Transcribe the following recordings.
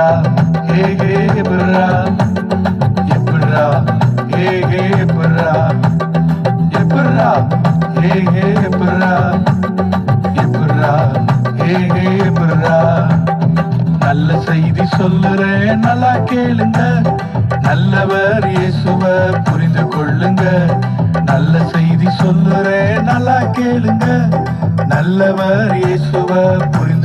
எப்பட்றா ஹே ஹே எப்பட்றா எப்பட்றா ஹே ஹே எப்பட்றா எப்பட்றா ஹே ஹே எப்பட்றா எப்பட்றா ஹே ஹே எப்பட்றா நல்ல செய்தி சொல்லுறேன் நல்லா கேளுங்க. நல்லவர் இயேசுவ புரிந்து கொள்ளுங்க. நல்ல செய்தி சொல்லுறேன் நல்லா கேளுங்க. நல்லவர் இயேசுவ புரிந்து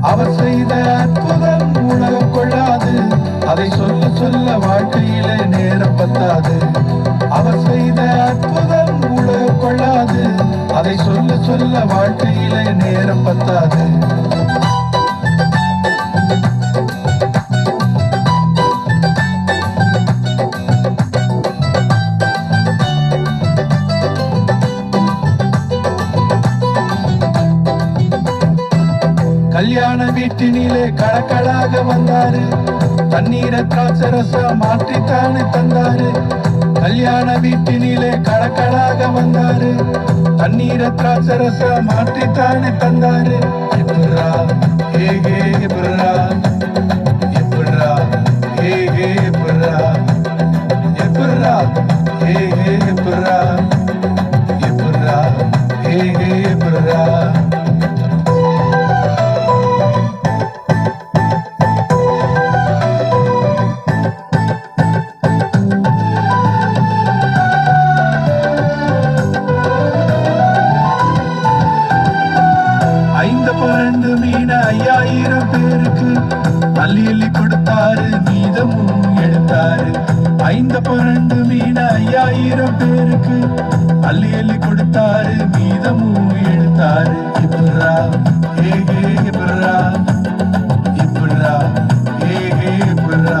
அவர் செய்த அற்புதம் உலகம் கொள்ளாது. அதை சொல்ல சொல்ல வாழ்க்கையிலே நேரம் பத்தாது. அவர் செய்த அற்புதம் உலகம் கொள்ளாது. அதை சொல்ல சொல்ல வாழ்க்கையிலே நேரம் பத்தாது. கல்யாண வீட்டினிலே கடக்கடாக வந்தாரு. தண்ணீரை திராட்சரச மாற்றித்தானே தந்தாரு. கல்யாண வீட்டினிலே கடக்கடாக வந்தாரு. தண்ணீரை திராட்சரச மாற்றித்தானே தந்தாரு. ஏகே எப்பட்றா அள்ளி அள்ளி கொடுத்தாரு மீதமும் எடுத்தாரு. ஐந்த பன்னெண்டு மீன் ஐயாயிரம் பேருக்கு அள்ளி அள்ளி கொடுத்தாரு மீதமும் எடுத்தாரு. இப்பட்றா ஏ இப்படா இப்பட்றா ஏகே இப்பட்றா இப்பட்றா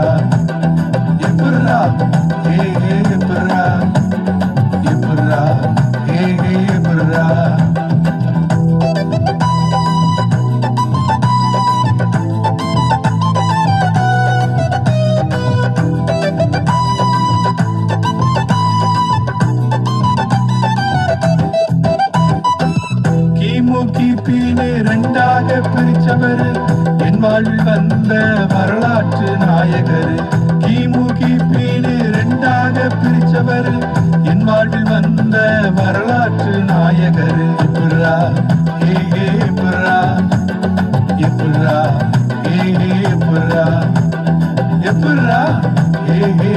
என் வந்த வரலாற்று நாயகர் கிமு கிபின்னு ரெண்டாக பிரிச்சவர். என் வாழ்வில் வந்த வரலாற்று நாயகர் எப்பட்றா ஏ ஏ எப்பட்றா ஏ ஏ எப்பட்றா எப்பட்றா ஏ ஏ